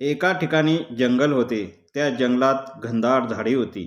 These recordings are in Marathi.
एका ठिकाणी जंगल होते. त्या जंगलात घनदाट झाडी होती.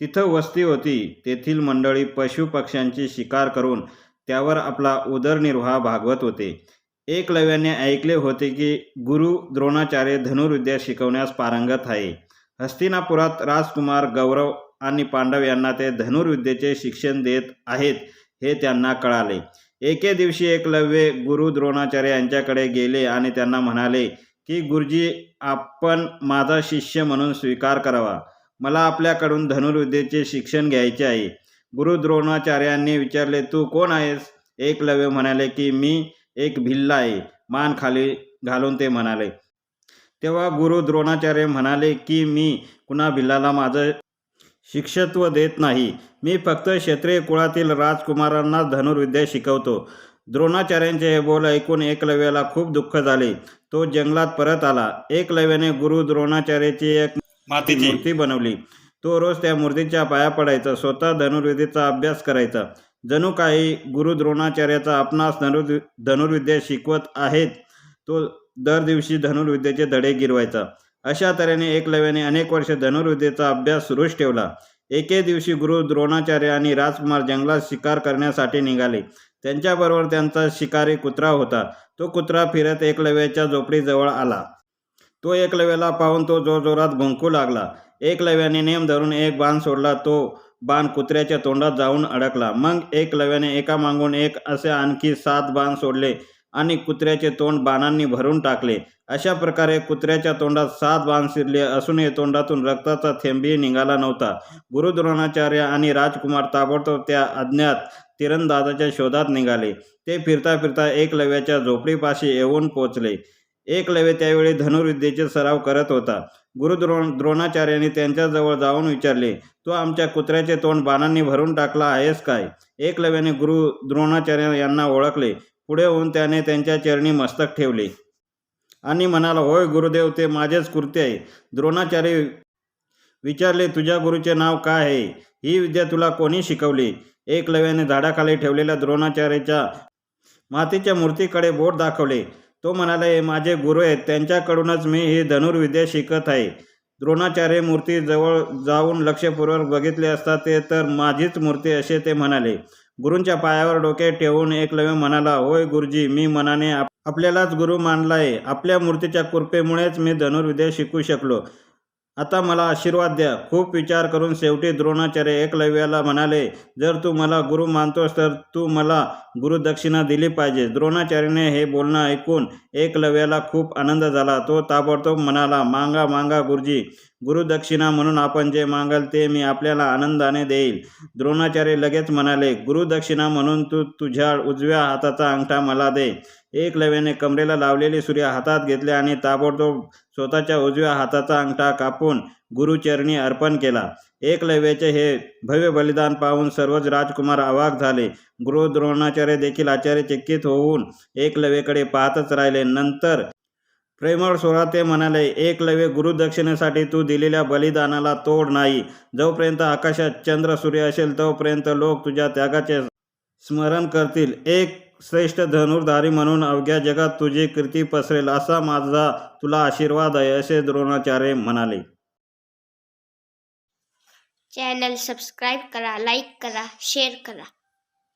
तिथं वस्ती होती. तेथील मंडळी पशुपक्ष्यांची शिकार करून त्यावर आपला उदरनिर्वाह भागवत होते. एकलव्याने ऐकले होते की गुरु द्रोणाचार्य धनुर्विद्या शिकवण्यास पारंगत आहे. हस्तिनापुरात राजकुमार गौरव आणि पांडव यांना ते धनुर्विद्येचे शिक्षण देत आहेत हे त्यांना कळाले. एके दिवशी एकलव्य गुरु द्रोणाचार्य यांच्याकडे गेले आणि त्यांना म्हणाले की गुरुजी आपण माझा शिष्य म्हणून स्वीकार करावा. मला आपल्याकडून धनुर्विद्येचे शिक्षण घ्यायचे आहे. गुरु द्रोणाचार्यांनी विचारले तू कोण आहेस? एकलव्य म्हणाले की मी एक भिल्ला आहे. मान खाली घालून ते म्हणाले. तेव्हा गुरु द्रोणाचार्य म्हणाले की मी कुणा भिल्लाला माझं शिक्षत्व देत नाही. मी फक्त क्षत्रिय कुळातील राजकुमारांना धनुर्विद्या शिकवतो. द्रोणाचार्यांचे हे बोल ऐकून एकलव्याला खूप दुःख झाले. तो जंगलात परत आला. एकलव्याने गुरु द्रोणाचार्याची एक मातीची. मूर्ती बनवली. तो रोज त्या मूर्तीच्या पाया पडायचा. स्वतः धनुर्विद्येचा अभ्यास करायचा. जणू काही गुरु द्रोणाचार्याचा आपणास धनुर्वि धनुर्विद्या शिकवत आहेत तो दर दिवशी धनुर्विद्येचे धडे गिरवायचा. अशा तऱ्हेने एकलव्याने अनेक वर्ष धनुर्विद्येचा अभ्यास सुरूच ठेवला. एके दिवशी गुरु द्रोणाचार्य आणि राजकुमार जंगलात शिकार करण्यासाठी निघाले. त्यांच्याबरोबर त्यांचा शिकारी कुत्रा होता. तो कुत्रा फिरत एकलव्याच्या झोपडीजवळ आला. तो एकलव्याला पाहून तो जोरजोरात भुंकू लागला. एकलव्याने नेम धरून एक बाण सोडला. तो बाण कुत्र्याच्या तोंडात जाऊन अडकला. मग एकलव्याने एका मागून एक असे आणखी सात बाण सोडले. आणि कुत्र्याचे तोंड बाणांनी भरून टाकले. अशा प्रकारे कुत्र्याच्या तोंडात सात बाण शिरले असूनही तोंडातून रक्ताचा थेंबही निघाला नव्हता. गुरुद्रोणाचार्य आणि राजकुमार ताबडतोब त्या अज्ञात तिरंदाजाच्या शोधात निघाले. ते फिरता फिरता एकलव्याच्या झोपडीपाशी येऊन पोचले एकलव्य त्यावेळी धनुर्विद्येचे सराव करत होता. गुरुद्रोण द्रोणाचार्याने त्यांच्याजवळ जाऊन विचारले तू आमच्या कुत्र्याचे तोंड बाणांनी भरून टाकला आहेस काय? एकलव्याने गुरु द्रोणाचार्य यांना ओळखले. पुढे होऊन त्याने त्यांच्या चरणी मस्तक ठेवले. आणि म्हणाला होय गुरुदेव ते माझेच कृत्य आहे. द्रोणाचार्य विचारले तुझ्या गुरुचे नाव काय आहे? ही विद्या तुला कोणी शिकवली? एकलव्याने झाडाखाली ठेवलेल्या द्रोणाचार्याच्या मातीच्या मूर्तीकडे बोट दाखवले. तो म्हणाला हे माझे गुरु आहेत. त्यांच्याकडूनच मी ही धनुर्विद्या शिकत आहे. द्रोणाचार्य मूर्ती जवळ जाऊन लक्षपूर्वक बघितले असता ते तर माझीच मूर्ती असे ते म्हणाले. गुरूंच्या पायावर डोके ठेवून एकलव्य म्हणाला होय गुरुजी मी मनाने आप आपल्यालाच गुरु मानला आहे आपल्या मूर्तीच्या कृपेमुळेच मी धनुर्विद्या शिकू शकलो. आता मला आशीर्वाद द्या. खूप विचार करून शेवटी द्रोणाचार्य एकलव्याला म्हणाले जर तू मला गुरु मानतोस तर तू मला गुरुदक्षिणा दिली पाहिजे. द्रोणाचार्याने हे बोलणं ऐकून एकलव्याला खूप आनंद झाला. तो ताबडतोब म्हणाला मांगा मांगा गुरुजी गुरुदक्षिणा म्हणून आपण जे मागाल ते मी आपल्याला आनंदाने देईल. द्रोणाचार्य लगेच म्हणाले गुरुदक्षिणा म्हणून तू तुझ्या उजव्या हाताचा अंगठा मला दे. एकलव्याने कमरेला लावलेली सूर्य हातात घेतले आणि ताबडतोब स्वतःच्या उजव्या हाताचा अंगठा कापून गुरुचरणी अर्पण केला. एकलव्याचे हे भव्य बलिदान पाहून सर्वच राजकुमार अवाक झाले. गुरु द्रोणाचार्य देखील आश्चर्यचकित होऊन एकलव्याकडे पाहतच राहिले. नंतर प्रेमळ स्वराते ते म्हणाले एकलव्य गुरुदक्षिणेसाठी तू दिलेल्या बलिदानाला तोड नाही. जोपर्यंत आकाशात चंद्र सूर्य असेल तोपर्यंत लोक तुझ्या त्यागाचे स्मरण करतील. एक श्रेष्ठ धनुर्धारी म्हणून अवघ्या जगात तुझी कीर्ती पसरेल असा माझा तुला आशीर्वाद आहे असे द्रोणाचार्य म्हणाले. चॅनल सबस्क्राईब करा लाईक करा शेअर करा.